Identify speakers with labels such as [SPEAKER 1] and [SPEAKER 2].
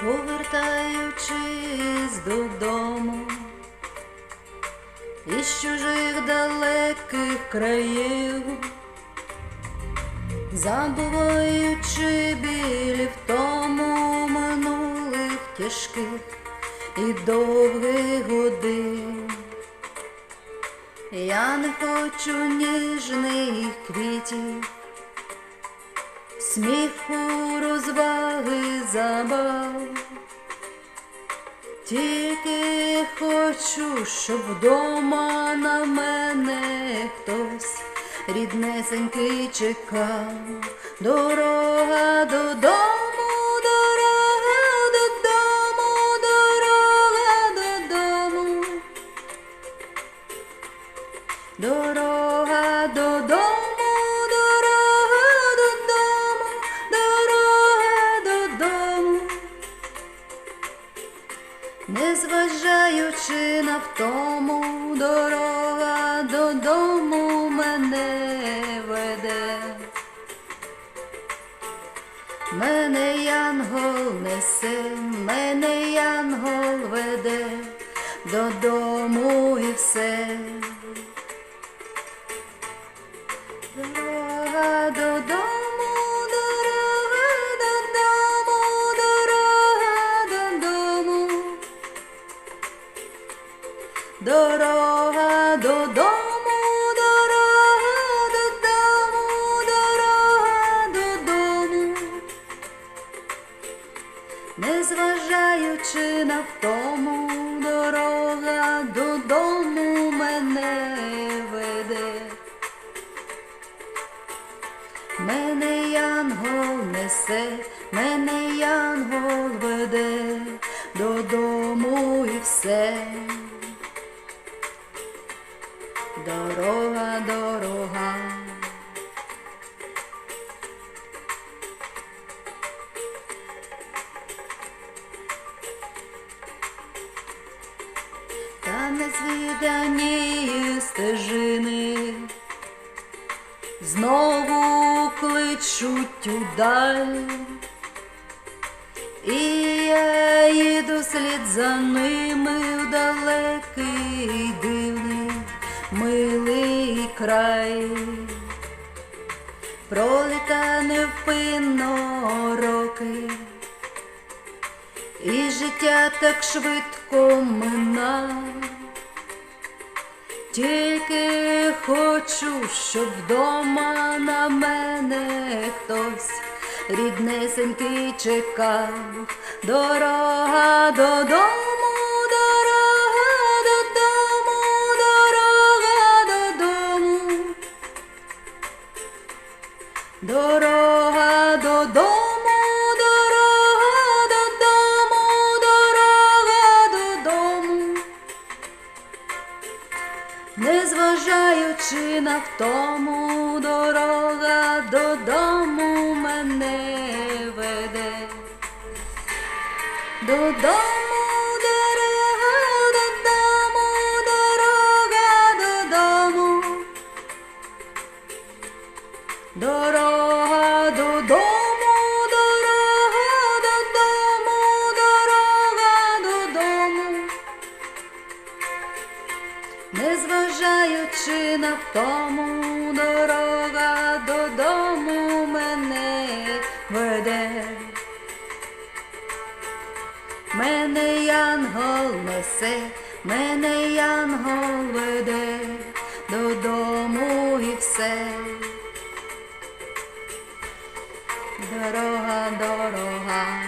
[SPEAKER 1] повертаючись додому, із чужих далеких країв, забуваючи білі в тому минулих тяжких і довгих годин. Я не хочу ніжних квітів, сміху, розваги, забав. Тільки хочу, щоб вдома на мене хтось ріднесенький чекав. Дорога додому, незважаючи на втому, дорога додому мене веде. Мене янгол несе, мене янгол веде додому і все. Дорога додому, дорога додому, дорога додому. Незважаючи на втому, дорога додому мене веде. Мене янгол несе, мене янгол веде додому і все. Дорога, дорога. Та незвідані стежини знову кличуть удаль, і я їду слід за ними в далекий край, проліта невпинно роки, і життя так швидко мина. Тільки хочу, щоб вдома на мене хтось ріднесенький чекав. Дорога додому, Дорога додому, дорога додому, дорога додому. Незважаючи на втому, дорога додому Додому, дорога додому, дорога додому. Незважаючи на втому, дорога додому мене веде. Мене янгол несе, мене янгол веде додому і все. Дорога, дорога.